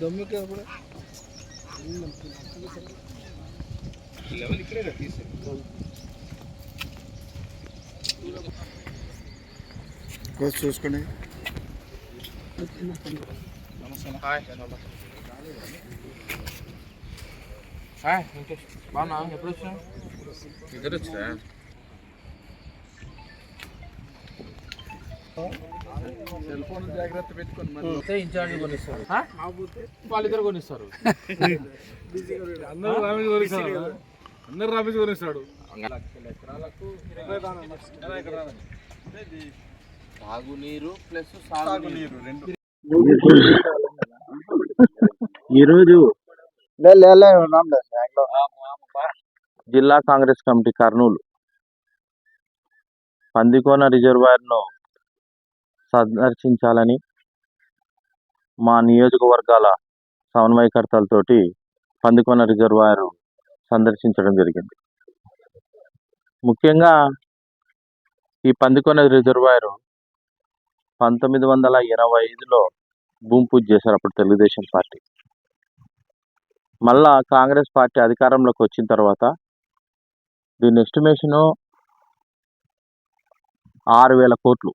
దమ్ముకే అప్పుడు లెవెల్ ఇక్కడే కదా తీసేది కోసి చూసుకోండి హాయ్ హాయ్ వెంకటేష్ బాగున్నా ఎప్పుడు వచ్చా ఇద్దరు వచ్చా సెల్ ఫోన్ జాగ్రత్త మరి. అయితే ఇన్ఛార్జ్ కొనిస్తారు. వాళ్ళిద్దరు కొనిస్తారు. అందరూ రామేజ్ కొనిస్తాడు అందరూ రామేజ్ కొనిస్తాడు. తాగునీరు ప్లస్ సాగునీరు రెండు. ఈరోజు జిల్లా కాంగ్రెస్ కమిటీ కర్నూలు. పందికోన రిజర్వాయర్ను సందర్శించాలని మా నియోజకవర్గాల సమన్వయకర్తలతోటి పందుకొన రిజర్వాయర్ సందర్శించడం జరిగింది. ముఖ్యంగా ఈ పందుకొన రిజర్వాయర్ పంతొమ్మిది వందల ఎనభై ఐదులో భూమి పూజ చేశారు అప్పుడు తెలుగుదేశం పార్టీ. మళ్ళా కాంగ్రెస్ పార్టీ అధికారంలోకి వచ్చిన తర్వాత దీని ఎస్టిమేషను ఆరు వేల కోట్లు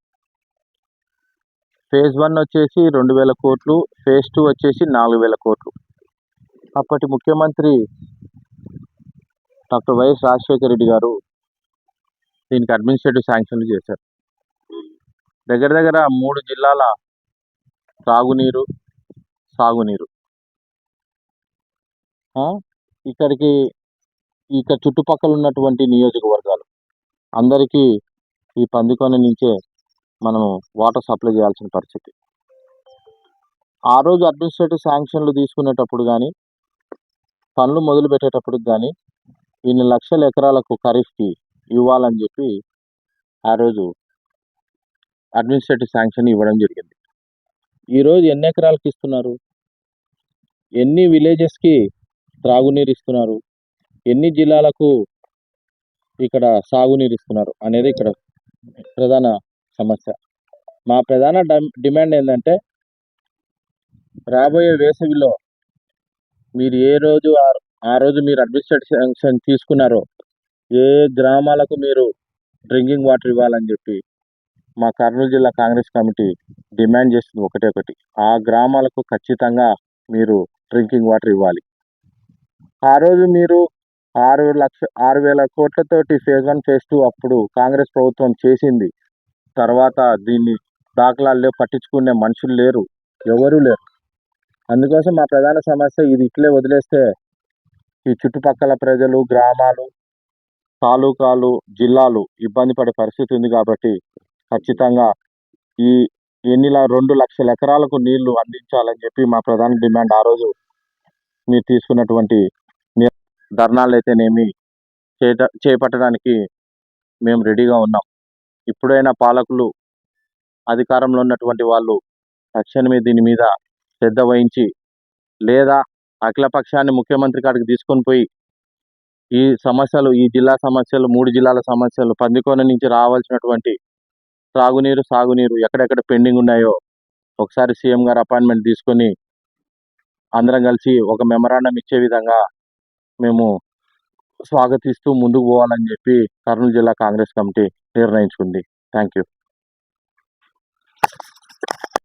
ఫేజ్ వన్ వచ్చేసి రెండు వేల కోట్లు ఫేజ్ టూ వచ్చేసి నాలుగు వేల కోట్లు. అప్పటి ముఖ్యమంత్రి డాక్టర్ వైఎస్ రాజశేఖర రెడ్డి గారు దీనికి అడ్మినిస్ట్రేటివ్ శాంక్షన్లు చేశారు. దగ్గర దగ్గర మూడు జిల్లాల త్రాగునీరు సాగునీరు. ఇక్కడికి ఇక్కడ చుట్టుపక్కల ఉన్నటువంటి నియోజకవర్గాలు. అందరికీ ఈ పందికొన నుంచే మనము వాటర్ సప్లై చేయాల్సిన పరిస్థితి. ఆ రోజు అడ్మినిస్ట్రేటివ్ శాంక్షన్లు తీసుకునేటప్పుడు కానీ పనులు మొదలు పెట్టేటప్పుడు కానీ ఇన్ని లక్షల ఎకరాలకు ఖరీఫ్కి ఇవ్వాలని చెప్పి ఆ రోజు అడ్మినిస్ట్రేటివ్ శాంక్షన్ ఇవ్వడం జరిగింది. ఈరోజు ఎన్ని ఎకరాలకు ఇస్తున్నారు? ఎన్ని విలేజెస్కి త్రాగునీరు ఇస్తున్నారు? ఎన్ని జిల్లాలకు ఇక్కడ సాగునీరు ఇస్తున్నారు? అనేది ఇక్కడ ప్రధాన సమస్య. మా ప్రధాన డిమాండ్ ఏంటంటే రాబోయే వేసవిలో మీరు ఏ రోజు ఆ- ఆ రోజు మీరు అడ్మినిస్ట్రేటివ్ శాంక్షన్ తీసుకున్నారో ఏ గ్రామాలకు మీరు డ్రింకింగ్ వాటర్ ఇవ్వాలని చెప్పి మా కర్నూలు జిల్లా కాంగ్రెస్ కమిటీ డిమాండ్ చేస్తుంది ఒకటే ఒకటి. ఆ గ్రామాలకు ఖచ్చితంగా మీరు డ్రింకింగ్ వాటర్ ఇవ్వాలి. ఆ రోజు మీరు ఆరు లక్ష ఆరు వేల కోట్లతోటి ఫేజ్ వన్ ఫేజ్ టూ అప్పుడు కాంగ్రెస్ ప్రభుత్వం చేసింది తర్వాత దీన్ని దాఖలాల్లో పట్టించుకునే మనుషులు లేరు ఎవరూ లేరు. అందుకోసం మా ప్రధాన సమస్య ఇది ఇట్లే వదిలేస్తే ఈ చుట్టుపక్కల ప్రజలు గ్రామాలు తాలూకాలు జిల్లాలు ఇబ్బంది పడే పరిస్థితి ఉంది కాబట్టి ఖచ్చితంగా ఈ ఎన్ని రెండు లక్షల ఎకరాలకు నీళ్ళు అందించాలని చెప్పి మా ప్రధాన డిమాండ్ ఆ రోజు మీరు తీసుకున్నటువంటి ధర్నాలు అయితేనేమి చేట చేపట్టడానికి మేము రెడీగా ఉన్నాం. ఇప్పుడైనా పాలకులు అధికారంలో ఉన్నటువంటి వాళ్ళు తక్షణమే దీని మీద శ్రద్ధ వహించి లేదా అఖిలపక్షాన్ని ముఖ్యమంత్రి కాడికి తీసుకొని పోయి ఈ సమస్యలు ఈ జిల్లా సమస్యలు మూడు జిల్లాల సమస్యలు పందికోన నుంచి రావాల్సినటువంటి త్రాగునీరు సాగునీరు ఎక్కడెక్కడ పెండింగ్ ఉన్నాయో ఒకసారి సీఎం గారు అపాయింట్మెంట్ తీసుకొని అందరం కలిసి ఒక మెమరాండం ఇచ్చే విధంగా మేము స్వాగతిస్తూ ముందుకు పోవాలని చెప్పి కర్నూలు జిల్లా కాంగ్రెస్ కమిటీ నిర్ణయించుకుంది. Thank you